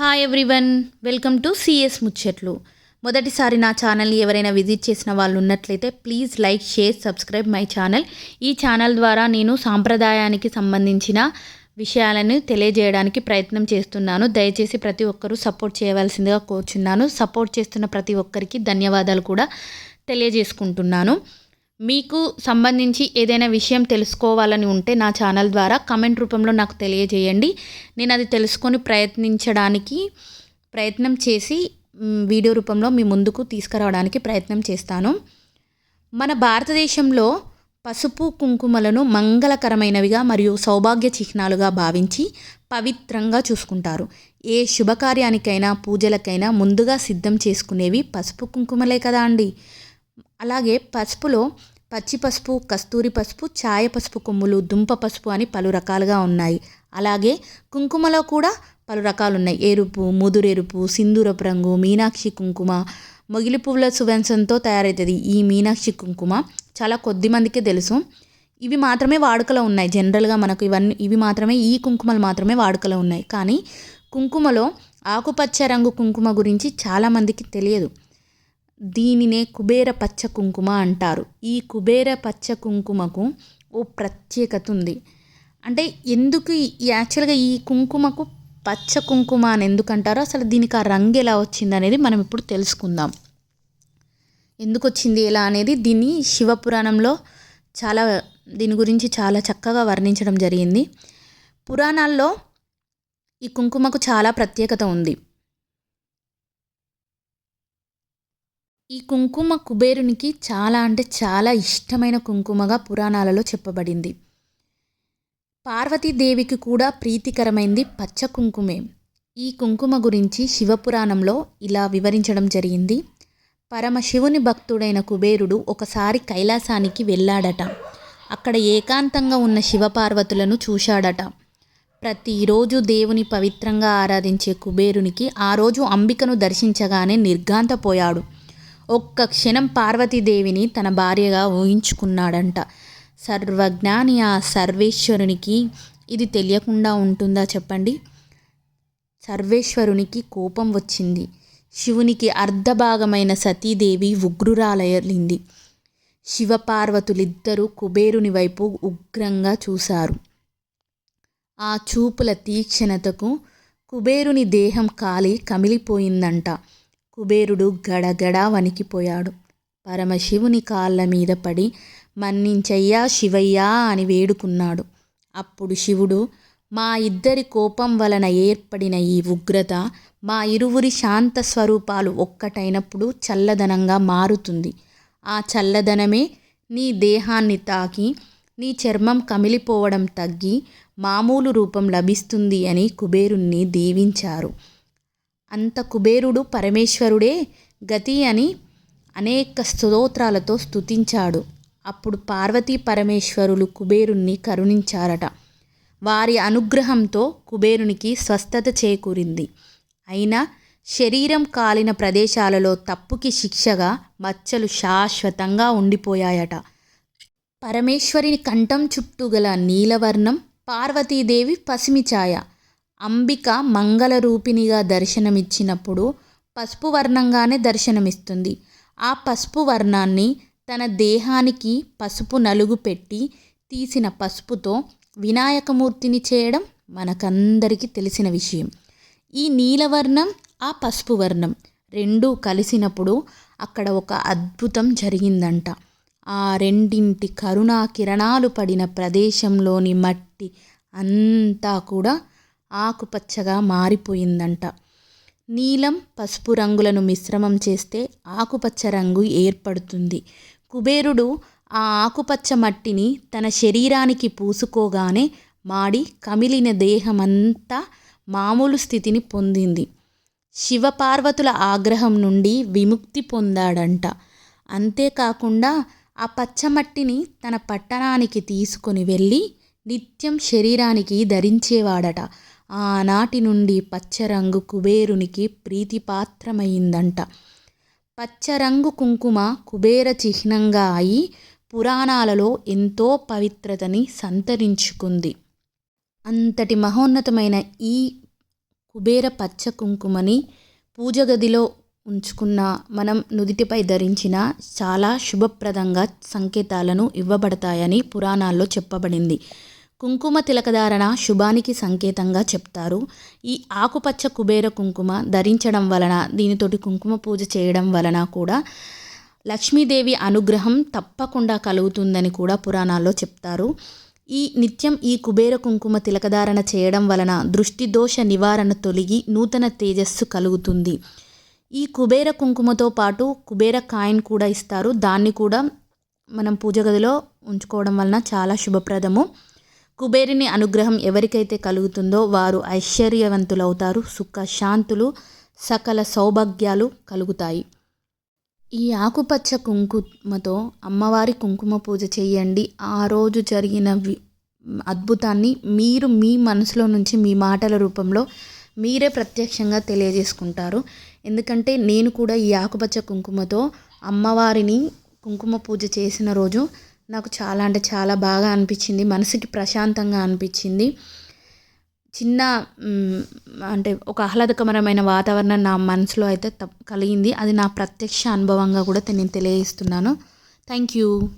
Hi everyone welcome to C S ముచ్చట్లు మొదటిసారి నా ఛానల్ని ఎవరైనా విజిట్ చేసిన వాళ్ళు ఉన్నట్లయితే please like share subscribe my channel ఈ ఛానల్ ద్వారా నేను సాంప్రదాయానికి సంబంధించిన విషయాలను తెలియజేయడానికి ప్రయత్నం చేస్తున్నాను. దయచేసి ప్రతి ఒక్కరూ సపోర్ట్ చేయవలసిందిగా కోరుచున్నాను. సపోర్ట్ చేస్తున్న ప్రతి ఒక్కరికి ధన్యవాదాలు కూడా తెలియజేసుకుంటున్నాను. మీకు సంబంధించి ఏదైనా విషయం తెలుసుకోవాలని ఉంటే నా ఛానల్ ద్వారా కమెంట్ రూపంలో నాకు తెలియజేయండి. నేను అది తెలుసుకొని ప్రయత్నించడానికి ప్రయత్నం చేసి వీడియో రూపంలో మీ ముందుకు తీసుకురావడానికి ప్రయత్నం చేస్తాను. మన భారతదేశంలో పసుపు కుంకుమలను మంగళకరమైనవిగా మరియు సౌభాగ్య చిహ్నాలుగా భావించి పవిత్రంగా చూసుకుంటారు. ఏ శుభకార్యానికైనా పూజలకైనా ముందుగా సిద్ధం చేసుకునేవి పసుపు కుంకుమలే కదా అండి. అలాగే పసుపులో పచ్చి పసుపు కస్తూరి పసుపు ఛాయ పసుపు కొమ్ములు దుంప పసుపు అని పలు రకాలుగా ఉన్నాయి. అలాగే కుంకుమలో కూడా పలు రకాలు ఉన్నాయి ఎరుపు ముదురెరుపు సింధూరపు రంగు మీనాక్షి కుంకుమ మొగిలి పువ్వుల సువాసనతో తయారవుతుంది ఈ మీనాక్షి కుంకుమ చాలా కొద్ది మందికే తెలుసు. ఇవి మాత్రమే వాడుకలో ఉన్నాయి. జనరల్గా మనకు ఇవన్నీ ఇవి మాత్రమే ఈ కుంకుమలు మాత్రమే వాడుకలో ఉన్నాయి. కానీ కుంకుమలో ఆకుపచ్చ రంగు కుంకుమ గురించి చాలామందికి తెలియదు. దీనినే కుబేర పచ్చ కుంకుమ అంటారు. ఈ కుబేర పచ్చ కుంకుమకు ఓ ప్రత్యేకత ఉంది. అంటే ఎందుకు యాక్చువల్గా ఈ కుంకుమకు పచ్చ కుంకుమ అని ఎందుకు అంటారో అసలు దీనికి ఆ రంగు ఎలా వచ్చింది అనేది మనం ఇప్పుడు తెలుసుకుందాం. ఎందుకు వచ్చింది ఎలా అనేది దీన్ని శివపురాణంలో చాలా దీని గురించి చాలా చక్కగా వర్ణించడం జరిగింది. పురాణాల్లో ఈ కుంకుమకు చాలా ప్రత్యేకత ఉంది. ఈ కుంకుమ కుబేరునికి చాలా అంటే చాలా ఇష్టమైన కుంకుమగా పురాణాలలో చెప్పబడింది. పార్వతీదేవికి కూడా ప్రీతికరమైంది పచ్చ కుంకుమే. ఈ కుంకుమ గురించి శివపురాణంలో ఇలా వివరించడం జరిగింది. పరమశివుని భక్తుడైన కుబేరుడు ఒకసారి కైలాసానికి వెళ్ళాడట. అక్కడ ఏకాంతంగా ఉన్న శివపార్వతులను చూశాడట. ప్రతిరోజు దేవుని పవిత్రంగా ఆరాధించే కుబేరునికి ఆ రోజు అంబికను దర్శించగానే నిర్ఘాంతపోయాడు. ఒక్క క్షణం పార్వతీదేవిని తన భార్యగా ఊహించుకున్నాడంట. సర్వజ్ఞాని ఆ సర్వేశ్వరునికి ఇది తెలియకుండా ఉంటుందా చెప్పండి? సర్వేశ్వరునికి కోపం వచ్చింది. శివునికి అర్ధభాగమైన సతీదేవి ఉగ్రురాలయలింది శివపార్వతులిద్దరూ కుబేరుని వైపు ఉగ్రంగా చూశారు. ఆ చూపుల తీక్షణతకు కుబేరుని దేహం కాలి కమిలిపోయిందంట. కుబేరుడు గడగడ వణికిపోయాడు. పరమశివుని కాళ్ళ మీద పడి మన్నించయ్యా శివయ్యా అని వేడుకున్నాడు. అప్పుడు శివుడు మా ఇద్దరి కోపం వలన ఏర్పడిన ఈ ఉగ్రత మా ఇరువురి శాంత స్వరూపాలు ఒక్కటైనప్పుడు చల్లదనంగా మారుతుంది. ఆ చల్లదనమే నీ దేహాన్ని తాకి నీ చర్మం కమిలిపోవడం తగ్గి మామూలు రూపం లభిస్తుంది అని కుబేరుణ్ణి దీవించారు. అంత కుబేరుడు పరమేశ్వరుడే గతి అని అనేక స్తోత్రాలతో స్తుతించాడు. అప్పుడు పార్వతీ పరమేశ్వరులు కుబేరుణ్ణి కరుణించారట. వారి అనుగ్రహంతో కుబేరునికి స్వస్థత చేకూరింది. అయినా శరీరం కాలిన ప్రదేశాలలో తప్పుకి శిక్షగా మచ్చలు శాశ్వతంగా ఉండిపోయాయట. పరమేశ్వరిని కంఠం చుట్టూ గల నీలవర్ణం పార్వతీదేవి పసిమి ఛాయ అంబిక మంగళ రూపిణిగా దర్శనమిచ్చినప్పుడు పసుపు వర్ణంగానే దర్శనమిస్తుంది. ఆ పసుపు వర్ణాన్ని తన దేహానికి పసుపు నలుగు పెట్టి తీసిన పసుపుతో వినాయకమూర్తిని చేయడం మనకందరికీ తెలిసిన విషయం. ఈ నీలవర్ణం ఆ పసుపు వర్ణం రెండూ కలిసినప్పుడు అక్కడ ఒక అద్భుతం జరిగిందంట. ఆ రెండింటి కరుణా కిరణాలు పడిన ప్రదేశంలోని మట్టి అంతా కూడా ఆకుపచ్చగా మారిపోయిందంట. నీలం పసుపు రంగులను మిశ్రమం చేస్తే ఆకుపచ్చ రంగు ఏర్పడుతుంది. కుబేరుడు ఆ ఆకుపచ్చ మట్టిని తన శరీరానికి పూసుకోగానే మాడి కమిలిన దేహమంతా మామూలు స్థితిని పొందింది. శివపార్వతుల ఆగ్రహం నుండి విముక్తి పొందాడంట. అంతేకాకుండా ఆ పచ్చమట్టిని తన పట్టణానికి తీసుకొని వెళ్ళి నిత్యం శరీరానికి ధరించేవాడట. ఆనాటి నుండి పచ్చరంగు కుబేరునికి ప్రీతిపాత్రమైందంట. పచ్చరంగు కుంకుమ కుబేర చిహ్నంగా అయి పురాణాలలో ఎంతో పవిత్రతని సంతరించుకుంది. అంతటి మహోన్నతమైన ఈ కుబేర పచ్చ కుంకుమని పూజ గదిలో ఉంచుకున్న మనం నుదిటిపై ధరించిన చాలా శుభప్రదంగా సంకేతాలను ఇవ్వబడతాయని పురాణాల్లో చెప్పబడింది. కుంకుమ తిలకధారణ శుభానికి సంకేతంగా చెప్తారు. ఈ ఆకుపచ్చ కుబేర కుంకుమ ధరించడం వలన దీనితోటి కుంకుమ పూజ చేయడం వలన కూడా లక్ష్మీదేవి అనుగ్రహం తప్పకుండా కలుగుతుందని కూడా పురాణాల్లో చెప్తారు. ఈ నిత్యం ఈ కుబేర కుంకుమ తిలకధారణ చేయడం వలన దృష్టి దోష నివారణ తొలగి నూతన తేజస్సు కలుగుతుంది. ఈ కుబేర కుంకుమతో పాటు కుబేర కాయిన్ కూడా ఇస్తారు. దాన్ని కూడా మనం పూజ గదిలో ఉంచుకోవడం వలన చాలా శుభప్రదము. కుబేరుని అనుగ్రహం ఎవరికైతే కలుగుతుందో వారు ఐశ్వర్యవంతులవుతారు సుఖ శాంతులు సకల సౌభాగ్యాలు కలుగుతాయి. ఈ ఆకుపచ్చ కుంకుమతో అమ్మవారి కుంకుమ పూజ చేయండి. ఆ రోజు జరిగిన అద్భుతాన్ని మీరు మీ మనసులో నుంచి మీ మాటల రూపంలో మీరే ప్రత్యక్షంగా తెలియజేసుకుంటారు. ఎందుకంటే నేను కూడా ఈ ఆకుపచ్చ కుంకుమతో అమ్మవారిని కుంకుమ పూజ చేసిన రోజు నాకు చాలా అంటే చాలా బాగా అనిపించింది. మనసుకి ప్రశాంతంగా అనిపించింది. చిన్న అంటే ఒక ఆహ్లాదకరమైన వాతావరణం నా మనసులో అయితే తప్ కలిగింది. అది నా ప్రత్యక్ష అనుభవంగా కూడా నేను తెలియజేస్తున్నాను. Thank you.